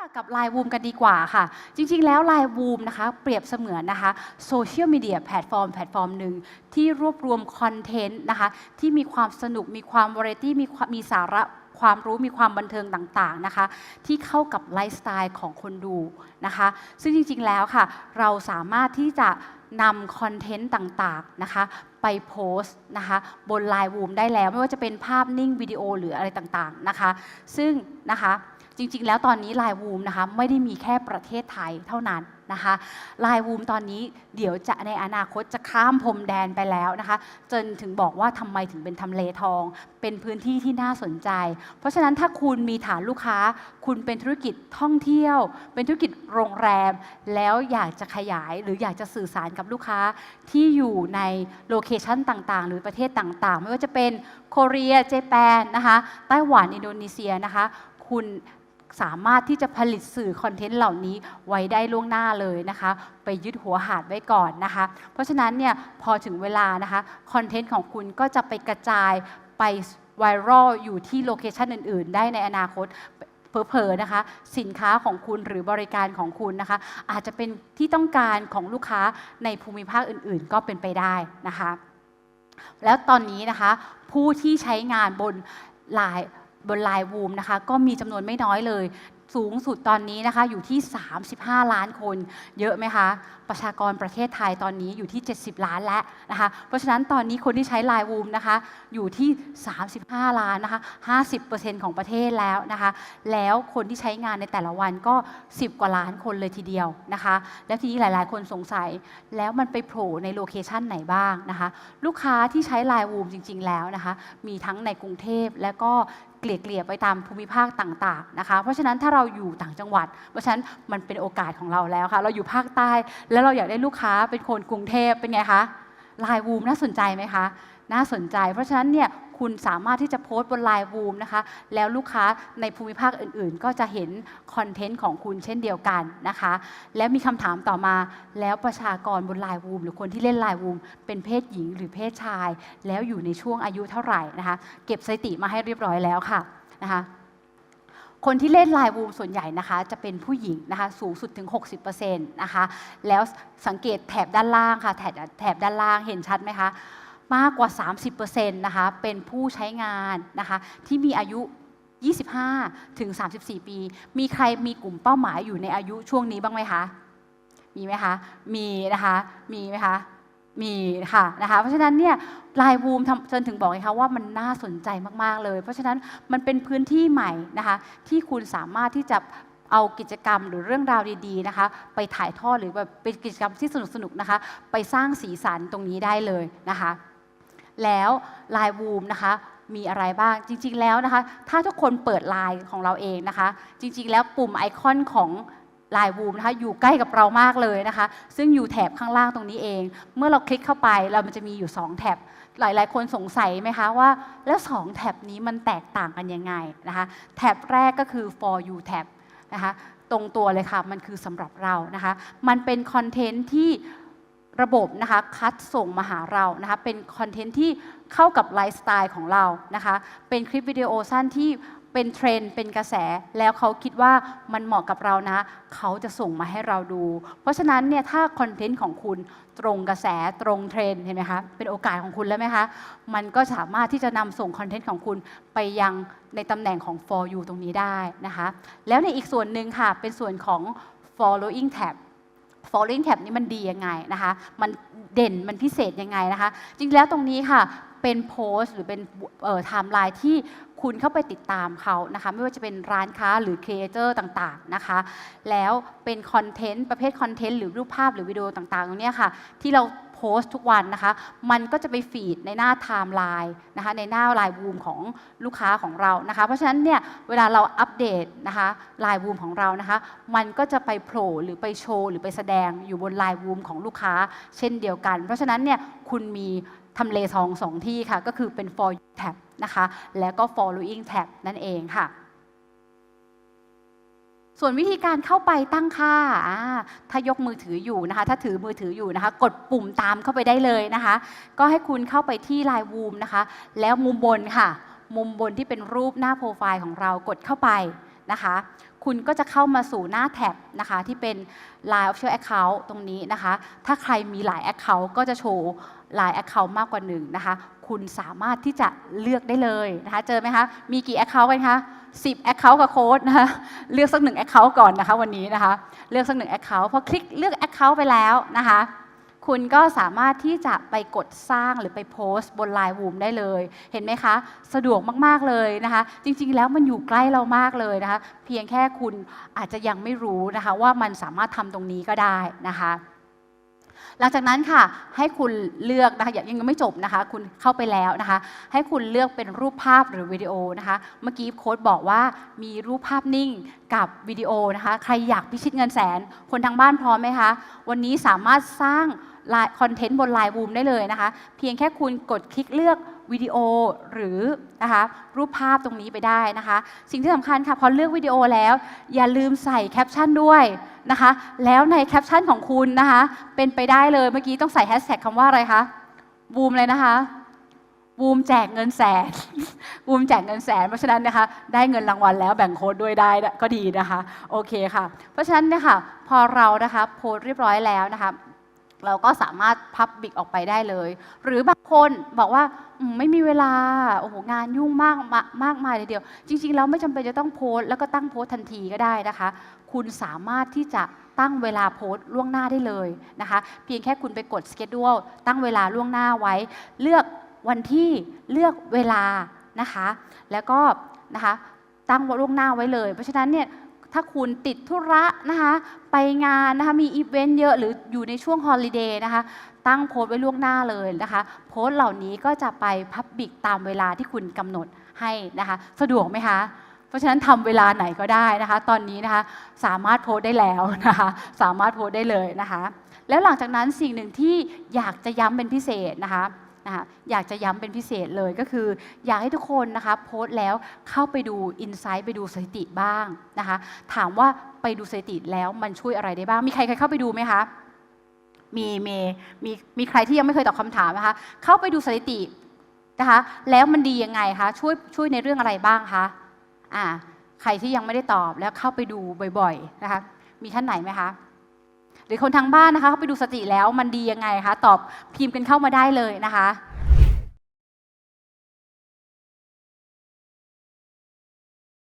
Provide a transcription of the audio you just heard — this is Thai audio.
จักกับ Line Woom กันดีกว่าค่ะ จริงๆ แล้ว Line Woom นะคะ เปรียบเสมือนนะคะโซเชียลมีเดียแพลตฟอร์มแพลตฟอร์มหนึ่งที่รวบรวมคอนเทนต์นะคะ ที่มีความสนุกมีความวาไรตี้มีความมีสาระความรู้มีความบันเทิงต่างๆนะคะ ที่เข้ากับไลฟ์สไตล์ของคนดูนะคะ ซึ่งจริงๆแล้วค่ะ เราสามารถที่จะนำคอนเทนต์ต่างๆนะคะไปโพสต์นะคะบน Line Woom ได้แล้ว ไม่ว่าจะเป็นภาพนิ่งวิดีโอหรืออะไรต่างๆนะคะ ซึ่งนะคะ จริงๆ แล้วตอนนี้ Line Woom นะคะไม่ได้มีแค่ประเทศไทยเท่านั้นนะคะ Line Woom ตอนนี้เดี๋ยวจะในอนาคตจะข้ามพรมแดนไปแล้วนะคะ จนถึงบอกว่าทำไมถึงเป็นทำเลทอง เป็นพื้นที่ที่น่าสนใจ เพราะฉะนั้นถ้าคุณมีฐานลูกค้า คุณเป็นธุรกิจท่องเที่ยว เป็นธุรกิจโรงแรม แล้วอยากจะขยายหรืออยากจะสื่อสารกับลูกค้าที่อยู่ในโลเคชันต่างๆ หรือประเทศต่างๆ ไม่ว่าจะเป็นโคเรียเจแปนนะคะไต้หวันอินโดนีเซียนะคะคุณ สามารถที่จะผลิตสื่อคอนเทนต์เหล่านี้ไว้ได้ล่วงหน้าเลยนะคะ ไปยึดหัวหาดไว้ก่อนนะคะ เพราะฉะนั้นเนี่ยพอถึงเวลานะคะคอนเทนต์ของคุณก็จะไปกระจายไปไวรัลอยู่ที่โลเคชันอื่น ๆ ได้ในอนาคตเผลอๆนะคะ สินค้าของคุณหรือบริการของคุณนะคะ อาจจะเป็นที่ต้องการของลูกค้าในภูมิภาคอื่น ๆ ก็เป็นไปได้นะคะ แล้วตอนนี้นะคะ ผู้ที่ใช้งานบนไลน์ บนไลน์วูมนะคะก็มีจำนวนไม่น้อยเลย สูงสุดตอนนี้นะคะอยู่ที่ 35 ล้านคน เยอะไหมคะ ประชากรประเทศไทยตอนนี้อยู่ที่ 70 ล้านแล้วนะคะ เพราะฉะนั้นตอนนี้คนที่ใช้ไลน์วูมนะคะอยู่ที่ 35 ล้านนะคะ 50%ของประเทศแล้วนะคะ แล้วคนที่ใช้งานในแต่ละวันก็ 10 กว่าล้านคนเลยทีเดียวนะคะ แล้วทีนี้หลาย ๆ คนสงสัยแล้วมันไปโผล่ในโลเคชันไหนบ้างนะคะ ลูกค้าที่ใช้ไลน์วูมจริง ๆ แล้วนะคะ มีทั้งในกรุงเทพและก็เกลี่ยเกลี่ยไปตามภูมิภาคต่าง ๆ นะคะ เพราะฉะนั้นถ้าเราราอยู่ต่างจังหวัด เพราะฉะนั้นมันเป็นโอกาสของเราแล้วค่ะ เราอยู่ภาคใต้ แล้วเราอยากได้ลูกค้าเป็นคนกรุงเทพเป็นไงคะไลน์วูมน่าสนใจไหมคะ น่าสนใจ เพราะฉะนั้นเนี่ยคุณสามารถที่จะโพสต์บนไลน์วูมนะคะ แล้วลูกค้าในภูมิภาคอื่นๆ ก็จะเห็นคอนเทนต์ของคุณเช่นเดียวกันนะคะ แล้วมีคำถามต่อมาแล้วประชากรบนไลน์วูมหรือคนที่เล่นไลน์วูมเป็นเพศหญิงหรือเพศชาย แล้วอยู่ในช่วงอายุเท่าไหร่นะคะ เก็บสถิติมาให้เรียบร้อยแล้วค่ะนะคะ คนที่เล่นไลน์วูมส่วนใหญ่นะคะ จะเป็นผู้หญิงนะคะ สูงสุดถึง 60%นะคะ แล้วสังเกตแถบด้านล่างค่ะ แถบแถบด้านล่างเห็นชัดไหมคะ มากกว่า 30%นะคะ เป็นผู้ใช้งานนะคะ ที่มีอายุ 25 ถึง 34 ปี มีใครมีกลุ่มเป้าหมายอยู่ในอายุช่วงนี้บ้างไหมคะ มีไหมคะ มีนะคะ มีไหมคะ มีค่ะนะคะเพราะฉะนั้นเนี่ยลายวูมจนถึงบอกไงคะว่ามันน่าสนใจมาก ๆ เลย เพราะฉะนั้นมันเป็นพื้นที่ใหม่นะคะที่คุณสามารถที่จะเอากิจกรรมหรือเรื่องราวดีๆนะคะไปถ่ายทอดหรือแบบเป็นกิจกรรมที่สนุกๆนะคะ ไปสร้างสีสันตรงนี้ได้เลยนะคะ แล้วลายวูมนะคะมีอะไรบ้างจริง ๆแล้วนะคะ ถ้าทุกคนเปิดไลน์ของเราเองนะคะ จริง ๆ แล้วปุ่มไอคอนของ ไลน์วูมนะคะอยู่ใกล้กับเรามากเลยนะคะ ซึ่งอยู่แถบข้างล่างตรงนี้เอง เมื่อเราคลิกเข้าไปเรามันจะมีอยู่ 2 แถบหลาย ๆ คนสงสัยไหมคะว่า แล้ว 2แท็บนี้มันแตกต่างกันยังไงนะคะแท็บแรกก็คือ for you tab นะคะตรงตัวเลยค่ะมันคือสำหรับเรานะคะมันเป็นคอนเทนต์ที่ระบบนะคะคัดส่งมาหาเรานะคะเป็นคอนเทนต์ที่เข้ากับไลฟ์สไตล์ของเรานะคะเป็นคลิปวิดีโอสั้นที่ เป็นเทรนเป็นกระแสแล้วเขาคิดว่ามันเหมาะกับเรานะ เขาจะส่งมาให้เราดู เพราะฉะนั้นเนี่ยถ้าคอนเทนต์ของคุณตรงกระแสตรงเทรนเห็นไหมคะเป็นโอกาสของคุณแล้วไหมคะ มันก็สามารถที่จะนำส่งคอนเทนต์ของคุณไปยังในตำแหน่งของ for you ตรงนี้ได้นะคะ แล้วในอีกส่วนหนึ่งค่ะเป็นส่วนของ following tab following tab นี่มันดียังไงนะคะ มันเด่นมันพิเศษยังไงนะคะ จริงแล้วตรงนี้ค่ะเป็นโพสต์หรือเป็นไทม์ไลน์ที่ คุณเข้าไปติดตามเขานะคะไม่ว่าจะเป็นร้านค้าหรือครีเอเตอร์ต่างๆนะคะแล้วเป็นคอนเทนต์ประเภทคอนเทนต์หรือรูปภาพหรือวิดีโอต่างๆตรงนี้ค่ะที่เราโพสต์ทุกวันนะคะมันก็จะไปฟีดในหน้าไทม์ไลน์นะคะในหน้าไลน์วูมของลูกค้าของเรานะคะเพราะฉะนั้นเนี่ยเวลาเราอัปเดตนะคะไลน์วูมของเรานะคะมันก็จะไปโผล่หรือไปโชว์หรือไปแสดงอยู่บนไลน์วูมของลูกค้าเช่นเดียวกัน เพราะฉะนั้นเนี่ยคุณมี ทำเลทองสองที่ค่ะ ก็คือเป็น for tab นะคะ แล้วก็ following tab นั่นเองค่ะ ส่วนวิธีการเข้าไปตั้งค่า ถ้ายกมือถืออยู่นะคะ ถ้าถือมือถืออยู่นะคะ กดปุ่มตามเข้าไปได้เลยนะคะ ก็ให้คุณเข้าไปที่ Line w o o m นะคะ แล้วมุมบนค่ะ มุมบนที่เป็นรูปหน้าโปรไฟล์ของเรากดเข้าไป นะคะ คุณก็จะเข้ามาสู่หน้าแท็บนะคะที่เป็น Line Official Account ตรงนี้นะคะ ถ้าใครมีหลาย Account ก็จะโชว์ Line Account มากกว่าหนึ่งนะคะ คุณสามารถที่จะเลือกได้เลยนะคะ เจอไหมคะ มีกี่ Account กันคะ10 Account กับโค้ดนะคะ เลือกสักหนึ่ง Account ก่อนนะคะวันนี้นะคะ เลือกสักหนึ่ง Account พอคลิกเลือก Account ไปแล้วนะคะ คุณก็สามารถที่จะไปกดสร้างหรือไปโพสต์บน Line Room ได้เลย เห็นไหมคะ สะดวกมากๆเลยนะคะ จริงๆ แล้วมันอยู่ใกล้เรามากเลยนะคะ เพียงแค่คุณอาจจะยังไม่รู้นะคะว่ามันสามารถทำตรงนี้ก็ได้นะคะหลังจากนั้นค่ะให้คุณเลือกนะคะยังยังไม่จบนะคะ คุณเข้าไปแล้วนะคะ ให้คุณเลือกเป็นรูปภาพหรือวิดีโอนะคะ เมื่อกี้โค้ดบอกว่ามีรูปภาพนิ่งกับวิดีโอนะคะ ใครอยากพิชิตเงินแสน คนทางบ้านพร้อมไหมคะ วันนี้สามารถสร้าง คอนเทนต์บนไลน์บูมได้เลยนะคะ เพียงแค่คุณกดคลิกเลือกวิดีโอหรือนะคะรูปภาพตรงนี้ไปได้นะคะ สิ่งที่สำคัญค่ะพอเลือกวิดีโอแล้ว อย่าลืมใส่แคปชั่นด้วยนะคะ แล้วในแคปชั่นของคุณนะคะ เป็นไปได้เลยเมื่อกี้ต้องใส่แฮชแท็กคำว่าอะไรคะบูมเลยนะคะบูมแจกเงินแสนบูมแจกเงินแสน เพราะฉะนั้นนะคะ ได้เงินรางวัลแล้วแบ่งโค้ดด้วยได้ก็ดีนะคะ โอเคค่ะ เพราะฉะนั้นเนี่ยค่ะพอเรานะคะโพสต์เรียบร้อยแล้วนะคะ เราก็สามารถพับบิกออกไปได้เลย หรือบางคนบอกว่าไม่มีเวลาโอ้โหงานยุ่งมากมามากมายเลยเดียว จริง ๆ แล้วไม่จำเป็นจะต้องโพสต์แล้วก็ตั้งโพสต์ทันทีก็ได้นะคะ คุณสามารถที่จะตั้งเวลาโพสต์ล่วงหน้าได้เลยนะคะ เพียงแค่คุณไปกด schedule ตั้งเวลาล่วงหน้าไว้ เลือกวันที่เลือกเวลานะคะ แล้วก็นะคะตั้งล่วงหน้าไว้เลย เพราะฉะนั้นเนี่ย ถ้าคุณติดธุระนะคะไปงานนะคะมีอีเวนต์เยอะหรืออยู่ในช่วงฮอลิเดย์นะคะตั้งโพสต์ไว้ล่วงหน้าเลยนะคะ โพสต์เหล่านี้ก็จะไปพับบิกตามเวลาที่คุณกำหนดให้นะคะ สะดวกไหมคะเพราะฉะนั้นทำเวลาไหนก็ได้นะคะ ตอนนี้นะคะสามารถโพสต์ได้แล้วนะคะ สามารถโพสต์ได้เลยนะคะ แล้วหลังจากนั้นสิ่งหนึ่งที่อยากจะย้ำเป็นพิเศษนะคะ นะคะอยากจะย้ำเป็นพิเศษเลยก็คือ อยากให้ทุกคนนะคะโพสต์แล้วเข้าไปดูอินไซต์ไปดูสถิติบ้างนะคะ ถามว่าไปดูสถิติแล้วมันช่วยอะไรได้บ้าง มีใครเคยเข้าไปดูไหมคะมีมีมีมีใครที่ยังไม่เคยตอบคำถามนะคะเข้าไปดูสถิตินะคะ แล้วมันดียังไงคะช่วยช่วยในเรื่องอะไรบ้างคะอ่าใครที่ยังไม่ได้ตอบแล้วเข้าไปดูบ่อยๆนะคะ มีท่านไหนไหมคะ รือคนทางบ้านนะคะเขาไปดูสติแล้วมันดียังไงคะตอบพิมพ์กันเข้ามาได้เลยนะคะ